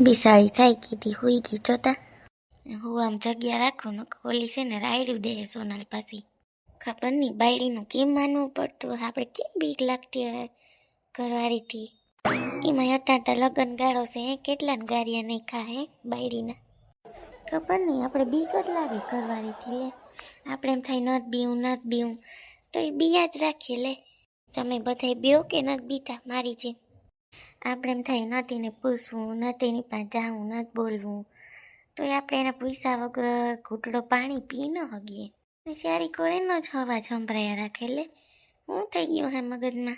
બિસાડી થાય કીધી હુઈ ગઈ જોતા હું આમ જગ્યા રાખું ને ઓલી છે ને રાયડું દે સોનલ પાછી ખબર નહીં બાયડીનું કેમ માનવું પડતું આપણે કેમ બીક લાગતી હોય ઘરવાળીથી એમાં અટાટા લગ્ન ગાળો છે કેટલાને ગારિયા નહીં ખા હે બાયડીના ખબર નહીં આપણે બીક જ લાગે ઘરવાળીથી લે આપણે એમ થાય નથ બીવું નથ બીવું તો એ બીયા જ રાખીએ લે તમે બધાય બીઓ કે નથી બીતા મારી જેમ આપણે એમ થાય, નથી ને પૂછવું ન તેની પાસે જાવું, નથી બોલવું. તો આપણે એના પૈસા વગર ઘૂંટડો પાણી પી ન હગીએ સારી કોરેનો જ અવાજ સંભળાયા રાખે લે હું થઈ ગયું હે મગજમાં.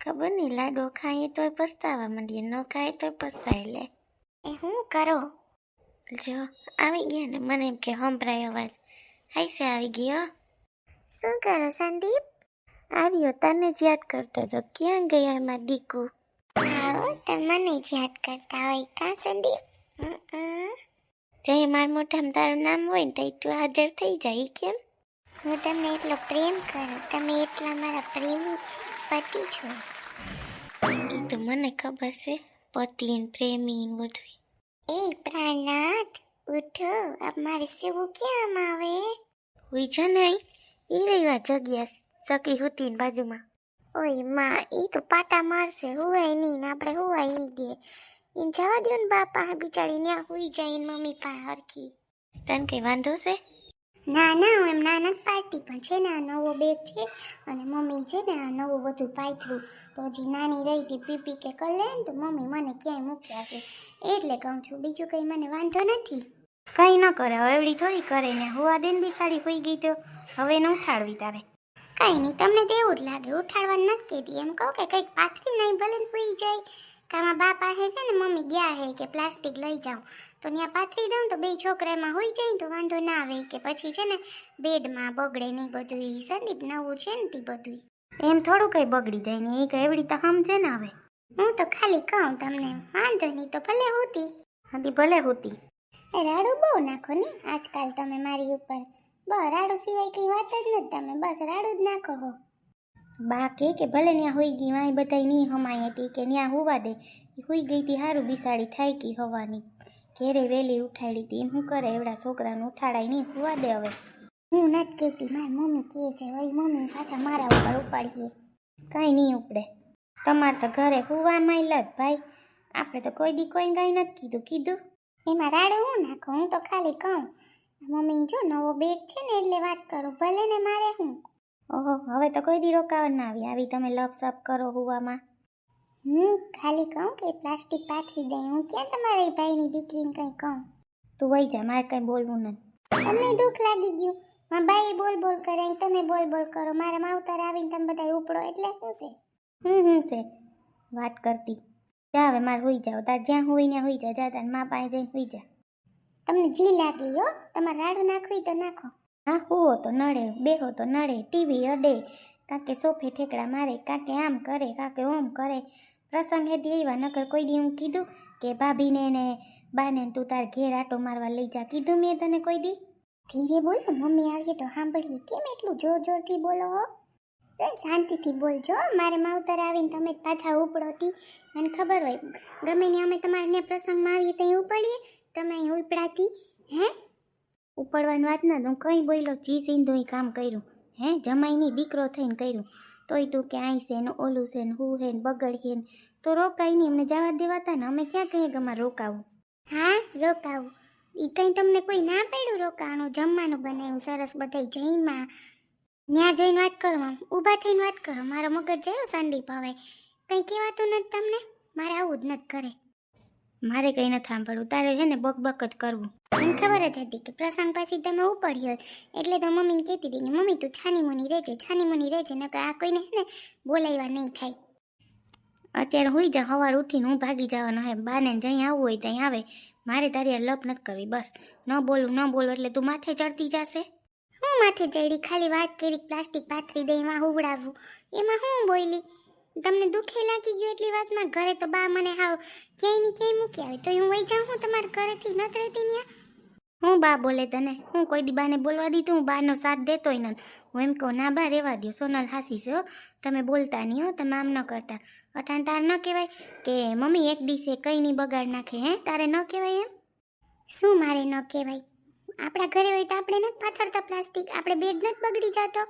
ખબર નહીં, લાડો ખાઈએ તોય પસ્તાવા માંડીએ, ન ખાય તોય પસ્તાય લે એ શું કરો? જો, આવી ગયા ને, મને એમ કે સંભળાય અવાજ. હાઈ સે આવી ગયો શું કરો, સંદીપ? આવ્યો, તને જ યાદ કરતો હતો ક્યાં ગયા એમાં દીકુ? તમે મને જ યાદ કરતા હોય, કા સંદીપ? જય, માર મોઢામાં તારું નામ હોય ને તો તું હાજર થઈ જાય કેમ? હું તમને એટલો પ્રેમ કરું, તમે એટલા મારા પ્રેમી પતિ છો. એ તો મને ખબર છે, પતિ ને પ્રેમી ને બધું એ પ્રાણનાથ ઉઠો આપ મારે સેવું ક્યાં આવે? હોય છે નહીં એ રહેવા જગ્યા સકી હુતી બાજુમાં. ઓયમાં એ તો પાટા મારશે હુવાય નહીં ને આપણે હુવાય નહીં દે એને જવા દો ને બાપા બિચારી ત્યાં હુઈ જાય ને મમ્મી પાસે હરખી. તને કઈ વાંધો છે? ના ના હું એમ નાના પાર્ટી પણ છે ને આ નવો બેગ છે અને મમ્મી છે ને આ નવું બધું પાથરું. તો હજી નાની રહી હતી પીપી કે કર લે ને તો મમ્મી મને ક્યાંય મૂક્યા છે એટલે કહું છું બીજું કંઈ મને વાંધો નથી. કંઈ ન કરે હવે એવડી થોડી કરે ને હુવા દેન બિસાડી હોઈ ગઈ તો હવે એને ઉઠાડવી તારે. કંઈ નહીં, તમને તો એવું જ લાગે. ઉઠાડવાનું નથી કહેતી. એમ કહું કે કંઈક પાથરી નહીં ભલે હોઈ જાય. કામાં બા પાસે છે ને, મમ્મી ગયા હે કે પ્લાસ્ટિક લઈ જાઉં. તો ત્યાં પાથરી દઉં તો બે છોકરામાં હોઈ જાય તો વાંધો ના આવે કે પછી છે ને, બેડમાં બગડે નહીં બધું સંદીપ નવું છે ને તે બધું એમ થોડું કંઈ બગડી જાય ને એ કંઈ, એવડી તો સમજે ને આવે હું તો ખાલી કહું તમને, વાંધો નહીં તો ભલે હોતી. હતી ભલે હોતી. એ રાડું બહુ નાખો ને, આજકાલ તમે મારી ઉપર. બસ, રાડું સિવાય કઈ વાત જ નથી તમે, બસ રાડું જ નાખો હો બા કે કે ભલે ત્યાં હોઈ ગઈ, વાંય બધાય નહીં હમાઈ હતી કે ત્યાં હોવા દે. હોઈ ગઈ હતી સારું બિસાડી થાય કી હવાની. ઘેરે વહેલી ઉઠાડી હતી એમ શું કરે એવડા છોકરાને ઉઠાડાય નહીં હોવા દે હવે. હું નથી કહેતી, મારી મમ્મી કહે છે, વળી મમ્મી પાછા મારા ઉપર ઉપાડીએ. કાંઈ નહીં ઉપડે. તમારે તો ઘરે હુવામાં લત ભાઈ. આપણે તો કોઈ દી કોઈ કાંઈ નથી કીધું કીધું? એમાં રાડે હું નાખું, હું તો ખાલી કહું. મમ્મી, જો નવો બેગ છે ને એટલે વાત કરું, ભલે ને મારે હું. ઓહો, હવે તો કોઈ દી રોકાવા ના આવી. આવી તમે લપસપ કરો હુવામાં. હું ખાલી કહું કે પ્લાસ્ટિક પાથરી દઈ. હું ક્યાં તમારા ભાઈની દીકરીને કંઈ કહું? તું વહી જા, મારે કંઈ બોલવું નથી. તમને દુઃખ લાગી ગયું? માં બાઈ બોલ બોલ કરે અહીં તમે બોલ બોલ કરો. મારા માવતર આવીને તમે બધા ઉપડો, એટલે શું છે? હમ હમ છે? વાત કરતી. જા હવે, મારે હોઈ જાવ. તાર જ્યાં હોય ત્યાં હોઈ જા જા તાર મા પાસે જઈને હોઈ જા. તમને જી લાગી હો? તમારે રાડું નાખવી તો નાખો. હા, હુવો તો નડે, બેહો તો નડે ટીવી અડે. કાકે સોફે ઠેકડા મારે, કાકે આમ કરે, કાકે ઓમ કરે. પ્રસંગ હેતી એવા નકર કોઈ દી હું કીધું કે ભાભીને ને બાને તું તાર ઘેર આટો મારવા લઈ જા. કીધું મેં તને કોઈ દી? ધીરે બોલો, મમ્મી આવીએ તો સાંભળીએ. કેમ એટલું જોર જોરથી બોલો હો? શાંતિથી બોલજો મારે માવતર આવીને તમે પાછા ઉપડોતી. મને ખબર હોય, ગમે ને અમે તમારે ને પ્રસંગમાં આવીએ ત્યાં ઉપડીએ. તમે અહીં ઉપડાતી, હે? ઉપડવાની વાત ના તું કંઈ બોલ્યો, જી સિંધુ કામ કર્યું, હે? જમાઈની દીકરો થઈને કર્યું. તોય તું કે આઈ છે ને ઓલું છે ને હું હે ને બગડ છે ને, તો રોકાય નહીં, અમને જવા દેવાતા ને, અમે ક્યાં કહીએ કે અમારે રોકાવું? હા, રોકાવું. એ કંઈ તમને કોઈ ના પડ્યું રોકાણું? જમવાનું બનાવ્યું, સરસ બધાય જઈમાં. ત્યાં જઈને વાત કરો, આમ ઊભા થઈને વાત કરો. મારો મગજ જયો સંદીપ હવે કંઈ કહેવાતું નથી તમને? મારે આવું જ નથી કરે મારે કંઈ નથી સાંભળવું. તારે છે ને બક જ કરવું. મને ખબર જ હતી કે પ્રસંગ પછી તમે ઉપડ્યો એટલે તો મમ્મીને કહેતી હતી કે, મમ્મી, તું છાની મુની રહેજે છાની મુની રહેજે નકર આ કોઈને છે ને બોલાવ્યા નહીં થાય. અત્યારે હોઈ જા સવાર ઉઠીને હું ભાગી જવાનો હે. બાને જઈ આવવું હોય ત્યાં આવે. મારે તારી લપ નથી કરવી, બસ. ન બોલું ન બોલું, એટલે તું માથે ચડતી જશે? હું માથે ચડી, ખાલી વાત કરી પ્લાસ્ટિક પાથરી દઈ એમાં હુવડાવવું એમાં હું બોલી? તમને દુખે લાગી ગયું એટલી વાતમાં ઘરે તો બા મને હાવ ક્યાંયની ક્યાંય મૂકી આવે. તો હું વહી જાઉં હું તમારા ઘરેથી? નથી રહેતી ત્યાં હું બા બોલે તને? હું કોઈ દી બાને બોલવા દીધું હું બાનો સાથ દેતોય નથી હું એમ કહું, ના બા રહેવા દ્યો. સોનલ હાસી છે તમે બોલતા નહીં હો, તમે આમ ન કરતા. અટાણ તાર ન કહેવાય કે મમ્મી એક દિવસે કંઈ નહીં બગાડ નાખે, હે? તારે ન કહેવાય એમ? શું મારે ન કહેવાય? આપણા ઘરે હોય તો આપણે નથી પાથરતા પ્લાસ્ટિક. આપણે બેડ નથી બગડી જતો.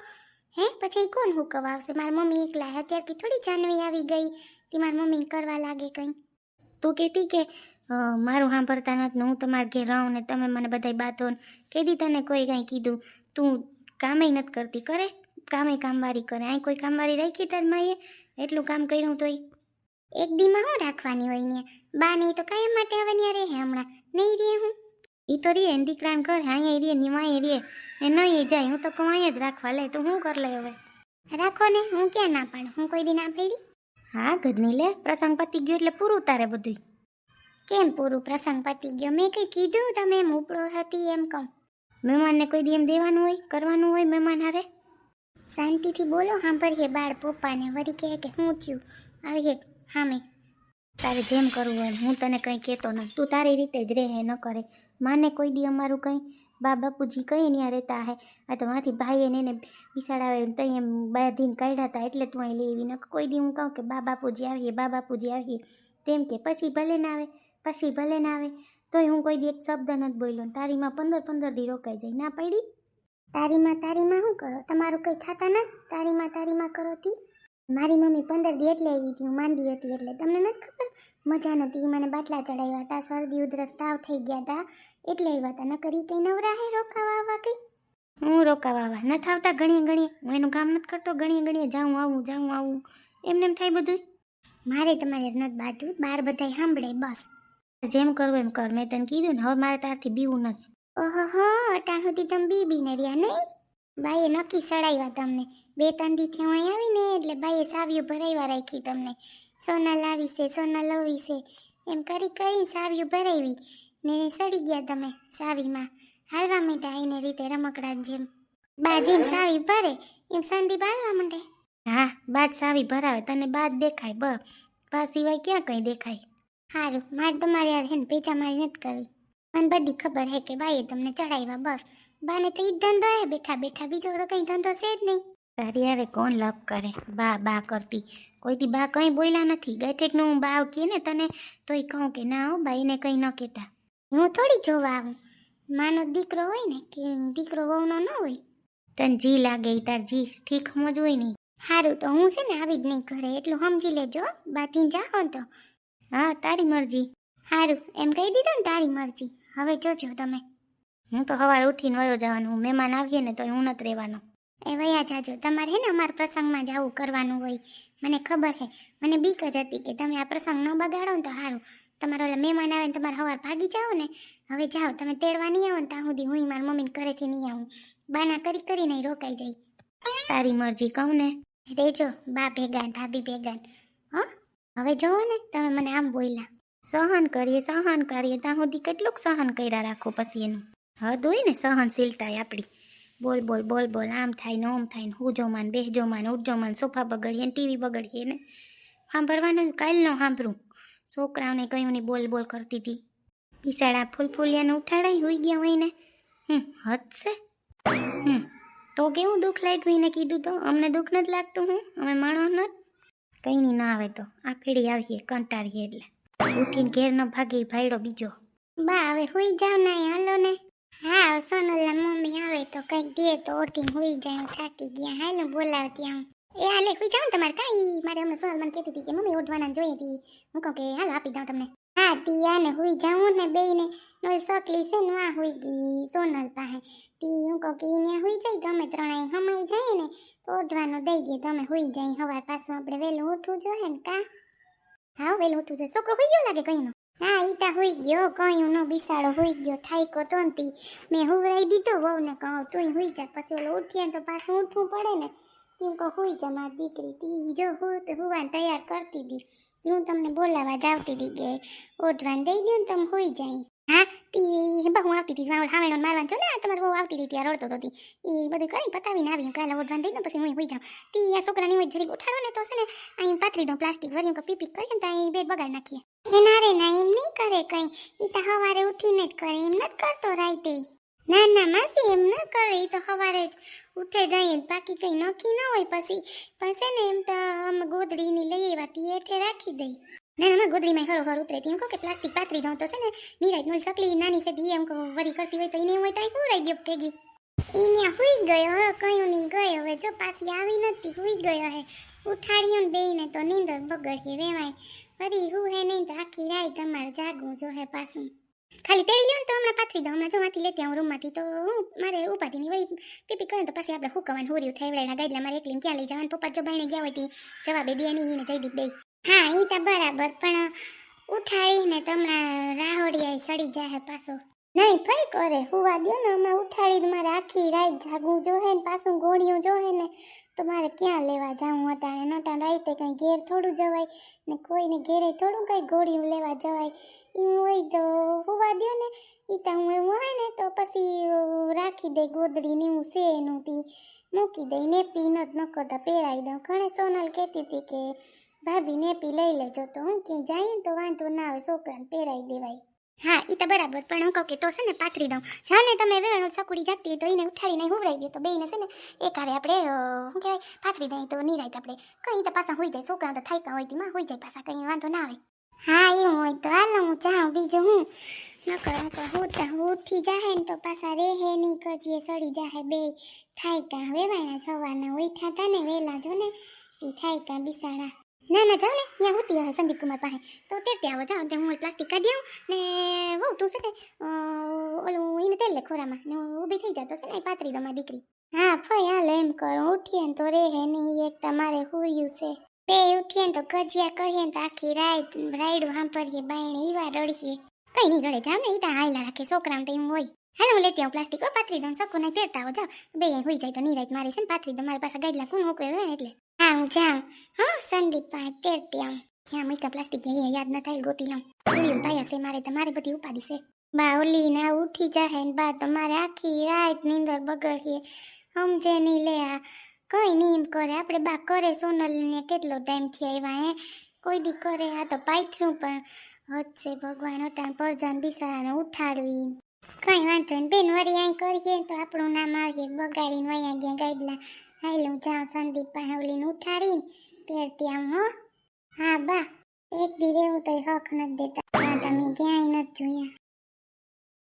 હે? પછી કોણ હું આવશે? મારી મમ્મી એકલા અત્યારથી થોડી જાનવી આવી ગઈ. તે મારી મમ્મી કરવા લાગે કંઈ. તું કહેતી કે મારું સાંભળતા નથી હું તમારા ઘેર રહું ને તમે મને બધાય બાતો કીધી તને કોઈ કાંઈ કીધું. તું કામે નથી કરતી, કરે? કામે કામવારી કરે. અહીં કોઈ કામવારી રાખી તાર માએ? એટલું કામ કર્યું તોય? એક દીમાં હું રાખવાની હોય ને બા નહીં તો કાયમ માટે હવે ને રહે હમણાં. નહીં રહે હું? ઈ તો રીએ ને કર હા અહીંયા રીએ ની એ રીએ એ નહીં જાય હું તો અહીંયા જ રાખવા લે તો હું કર લે હવે? રાખો ને હું ક્યાં ના પાડું? હું કોઈ દી ના પાડી? હા ગદની લે પ્રસંગ પતી ગયો એટલે પૂરું તારે બધું કેમ પૂરું? પ્રસંગ પતી ગયો. મેં કંઈ કીધું તમે એમ ઉપડો હતી એમ કહું. મહેમાનને કોઈ દી એમ દેવાનું હોય કરવાનું હોય મહેમાન હારે? શાંતિથી બોલો સાંભળીએ બાળ પપ્પાને. વળી કહે કે હું થયું? આવીએ હામે. તારે જેમ કરવું હોય. હું તને કંઈ કહેતો ન તું તારી રીતે જ રહે ન કરે. માને કોઈ દી અમારું કંઈ? બા બાપુજી કંઈ ત્યાં રહેતા હે? આ તો માંથી ભાઈએ ને એને બિસાડાવે તઈ એમ બાંધીને કાઢ્યા હતા એટલે તું અહીં લેવી ન કોઈ દી હું કહું કે બા બાપુજી આવીએ, બા બાપુજી આવીએ. તેમ કે પછી ભલે ના આવે, પછી ભલે ના આવે. તોય હું કોઈ દી એક શબ્દ નથી બોલ્યો તારીમાં પંદર પંદર દી રોકાઈ જાય. ના પડી? તારીમાં તારીમાં શું કરો? તમારું કંઈ ખાતા ના? તારીમાં તારીમાં કરો તી? મારી મમ્મી પંદર દી એટલે આવી હતી, હું માંદી હતી એટલે. તમને નથી ખબર? મજા નથી એ મને બાટલા ચડાવ્યા હતા, શરદી, ઉધરસ, તાવ થઈ ગયા હતા. એટલે આવ્યા હતા. નકર એ કંઈ નવરા હે રોકાવા આવવા કંઈ? હું રોકાવા આવવા નથી આવતા ઘણીએ ઘણીએ? હું એનું કામ નથી કરતો? ઘણીએ ઘણીએ જાઉં, આવું જાઉં, આવું. એમને એમ થાય બધું મારે તમારે નથી બાજુ બાર બધાય સાંભળે, બસ. જેમ કરવું એમ કર. મેં તને કીધું ને, હવે મારે તારથી બીવું નથી. ઓહો અટાણ સુધી તમે બી બીને રહ્યા નહીં? બાઈએ નક્કી સડાવ્યા તમને. બે ત્રણ દી હું અહીં આવીને એટલે બાઈએ સાવીઓ ભરાવ્યા રાખી તમને. સોના લાવી છે સોના લવી છે. એમ કરી કરી સાવ્યું ભરાવી ને સડી ગયા તમે સાવીમાં. હાલવા માંડ્યા એને રીતે રમકડા જેમ. બા જેમ સાવી ભરે એમ સંદીપ હાલવા માંડે. હા બાદ સાવી ભરાવે તને બાદ દેખાય બ બા સિવાય ક્યાં કંઈ દેખાય? સારું મારે તમારે યાર હે ને પેચા મારી નથી કરવી. મને બધી ખબર હે કે બાઈએ તમને ચડાવ્યા બસ. બાને તો ઈ ધંધો હે બેઠા બેઠા બીજો તો કંઈ ધંધો છે જ નહીં. તારી યારે કોણ લપ કરે? બા બા કરતી. કોઈથી બા કંઈ બોલ્યા નથી. ગઈઠેકનું હું બા કહે ને તને તોય કહું કે ના હો બાઈને કંઈ ન કહેતા. હું થોડી જોવા આવું. માનો દીકરો હોય ને કે દીકરો વહુનો ન હોય તને જી લાગે તાર જી ઠીક સમજ હોય નહીં સારું તો હું છે ને આવી જ નહીં ઘરે એટલું સમજી લેજો બાથી જાઓ તો. હા તારી મરજી. સારું એમ કહી દીધું ને તારી મરજી. હવે જોજો તમે. હું તો સવારે ઉઠીને વયો જવાનું. મહેમાન આવીએ ને તો હું નથી રહેવાનો. એ વયા જાજો. તમારે હે ને અમારા પ્રસંગમાં જવું કરવાનું હોય. મને ખબર હે. મને બીક જ હતી કે તમે આ પ્રસંગ ન બગાડો ને તો સારું તમારા ઓલા મહેમાન આવે ને તમારે સવાર ભાગી જાઓ ને. હવે જાઓ. તમે તેડવા નહીં આવો ને ત્યાં સુધી હું મારા મમ્મીને ઘરેથી નહીં આવું. બાના કરી કરીને રોકાઈ જાય. તારી મરજી કહું ને. રેજો. બા ભેગા ભાભી ભેગા ને હો? હવે જોવો ને તમે મને આમ બોલ્યા. સહન કરીએ સહન કરીએ. ત્યાં સુધી કેટલુંક સહન કર્યા રાખો પછી એનું. હદ હોય ને સહનશીલતા આપણી. બોલ બોલ બોલ બોલ. આમ થાય ને ઓમ થાય ને હુજો માન બેહજો માન ઉઠજો માન સોફા બગડીએ ને ટીવી બગડીએ ને સાંભળવાનું કાલ ન સાંભળું. છોકરાઓને કયું ને બોલ બોલ કરતી હતી. બિસાડા ફૂલફૂલિયાને ઉઠાડાઈ હોઈ ગયા હોય ને હમ હદશે હમ, તો કેવું દુઃખ લાગ્યું એને કીધું તો? અમને દુઃખ નથી લાગતું હું? અમે માણો નથી. કંઈ નહીં, ના આવે તો. આ ફેરી આવીએ, કંટાળીએ એટલે. ઉઠીને ઘેર ન ભાગી ભાઈડો બીજો. બા, હવે હોઈ જાવ ને હાલો ને. હા સોનલના મમ્મી આવે તો કંઈક દે તો ઓઠીને હોઈ જાય, થાકી ગયા. હાલો બોલાવ ત્યાં એ હાલે કોઈ જાઉં ને તમારે કાંઈ. મારે હમણાં સોનલ મને કહેતી હતી કે મમ્મી ઓઢવાના જોઈએ હતી. હું કહું કે, હાલો, આપી દઉં તમને. હા તી ને હુઈ જાઉં ને બેયને. નોલ સકલી છે ને વાં હુઈ ગઈ સોનલ પાસે. તી, હું કહું કે એને હુઈ જાય તમે ત્રણેય હમાઈ જાય ને, તો ઓઢવાનું દઈ દે તમે હુઈ જાય. હવાર પાછું આપણે વહેલું ઉઠવું જોઈએ ને, કા? હા વહેલું ઉઠવું જોઈએ. છોકરો હુઈ ગયો લાગે કઈનો હા, ઈ તા હોઈ ગયો. કયું નો બિસાડો, હોઈ ગયો. થાયકો તો તી. મેં હુવરાઈ દીધો બહુ ને કહું તું હુઈ જા પછી ઓલો ઉઠીએ તો પાછું ઉઠવું પડે ને. તું કહું, હુઈ જા મારી દીકરી. તી જો હુવાને તૈયાર કરતી હતી હું તમને બોલાવા જાવતી હતી કે ઓઢવાને દઈ દો ને તમે હુઈ જાય. હા? તી આવતી હતી વાવ હાવેણો મારવાનું છો ને તમારે બહુ આવતી હતી, ત્યાં રડતો હતી. એ બધું કરીને પતાવીને આવી કાલે ઓઢવાન દઈ પછી હું હોઈ જાઉં. તી આ છોકરાની હોય જરીક ઉઠાડો ને તો છે ને, અહીં પાથરી દઉં પ્લાસ્ટિક વરી કે પીપી કરીએ ને તો અહીં બેડ બગાડ નાખીએ. એના રે ના, એમ નહીં કરે કઈ. એ તો સવારે ઉઠીને જ કરે, એમ નથી કરતો રાઈતે ના ના, માસી, એમ ન કરે એ તો સવારે જ ઉઠે જઈએ બાકી કઈ નક્કી ન હોય પછી. પણ છે ને, એમ તો અમે ગોદડીની લઈ તી હેઠે રાખી દઈ. ના ના ગોદડીમાં હરો હર ઉતરે એમ કહું કે પ્લાસ્ટિક પાથરી દઉં તો છે ને નિરાજ નો સકલી નાની છે દી એમ કહું, વરી કરતી હોય તો એને હોય તો અહીં ગયો દો ભેગી ઈને હુઈ ગયો, હવે કયું નહીં ગયો, હવે જો પાછી આવી નથી, હુઈ ગયો હે. ઉઠાડ્યો ને બેઈને તો નીંદર બગડી વેવાય. વરી હું હે નહીં તો આખી રાત તમારે જાગવું જો હે પાછું. ખાલી તેડી લ્યો ને તો હમણાં પાથરી દઉં, હમણાં જો માંથી લેતી આવું રૂમમાંથી તો હું મારે ઉપાધિની વહી પીપી કહ્યું તો પછી આપણે હુકવાનું, હોર્યું થાય વળેલા ગાડલા મારે એકલીને ક્યાં લઈ જવાનું? પપ્પા જો બાઈને ગયા હોય જવાબે દે નહીં જયદીપ બે હા એ તો બરાબર, પણ ઉઠાડીને તમને રાહોડિયા સડી જાય પાછો. નહીં ફરી કરે, હુવા દો ને, હમણાં ઉઠાડીને મારે આખી રાત જાગવું જોહે ને, પાછું ગોળિયું જોહે ને, તો મારે ક્યાં લેવા જાઉં અટાણે નટાણે, રાતે કંઈ ઘેર થોડું જવાય ને, કોઈને ઘેરે થોડું કંઈ ગોળીઓ લેવા જવાય. એવું હોય તો હુવા દો ને એ તો હું એવું હોય ને, તો પછી રાખી દે ગોદડી ને હું છે એનું મૂકી દઈ ને જ નકો તો પહેરાવી દઉં. ઘણે સોનલ કહેતી હતી કે ભાભી નેપી લઈ લેજો તો, હું ક્યાંય જાય ને તો વાંધો ના આવે, છોકરાને પહેરાવી દેવાય. હા એ તો બરાબર, પણ હું કહું કે તો છે ને પાથરી દઉં. જાને તમે વેણો સકુડી જાગતી હોય તો એને ઉઠાડીને હુવરાઈ દો તો બેને છે ને એક હારે આપણે શું કહેવાય, પાથરી દઈએ તો નિરાય આપણે. કંઈ તો પાછા હોઈ જાય છોકરા તો થાયકા હોય તેમાં હોઈ જાય પાછા, કંઈ વાંધો ના આવે. હા એવું હોય તો હાલો, હું જાઉં બીજું હું. નકર નકર, હું તો ઉઠી જાહે ને તો પાછા રેહે નહીં, કજીએ સડી જાહે બે. થાય વેવાના વેવાણા જવાના ઉઠ્યા તા ને વહેલા જો ને તે થાય કા બિસાડા. ના ના જાઉં ને. ત્યાં હોતી હશે સંદીપ કુમાર પાસે. તો તેડતે આવો, જાઓ. તે હું પ્લાસ્ટિક કાઢી આવું ને વહુ તું છે તે ઓલું એને તેલ લે ખોરામાં. ને ઊભી થઈ જાય તો છે ને પાતરી તમારી દીકરી. હા, ફઈ હાલ એમ કરો. ઉઠીએ ને તો રેહે નહીં એક તમારે હુર્યું છે. બે ઉઠીએ તો ગજિયા કહીએ ને તો આખી રાત રાઈડ વાંપરીએ બાયણે ઈવા રડીએ. કઈ નહીં રડે જાવ ને એ તો હાયલા રાખે, છોકરાને તો એમ હોય. હાલ, હું લેતી આવું પ્લાસ્ટિક. પાથરી દઉં સકું નહીં તેડતા આવો, જાઓ. બે હોઈ જાય તો નિરાત મારે છે ને પાથરી દઉં પાસે ગાઈડલા કોણ હોકવે હોય ને એટલે. હું જાઉં હા, સંદીપ પાસે ત્યાં ક્યાં મૂક્યા પ્લાસ્ટિક અહીંયા યાદ ન થાય, ગોતી લઉં. ઓલી પાયા છે મારે તમારે બધી ઉપાડી છે. બા ઓલી ના ઉઠી જાય ને બા, તમારે આખી રાત નીંદર બગડીએ. સમજે નહીં લે આ. કઈ નહીં એમ કરે. આપણે બા કરે સોનલને કેટલો ટાઈમથી આવ્યા હે? કોઈ દી કરે. આ તો પાથરું પણ. હદશે ભગવાન અટાણ પરજાન બિસારાને ઉઠાડવી. કઈ વાંધો નહીં. બેન, વરી અહીં કરીએ તો આપણું નામ આવીએ. બગાડીને વયા ગયા ગાઈડલા હાલું જા સંદીપ પાસે ઓલીને ઉઠાડીને પહેરતી આમ હો. હા બા, એક દી રેવું તો હક નથી દેતા. તમે ક્યાંય નથી જોયા.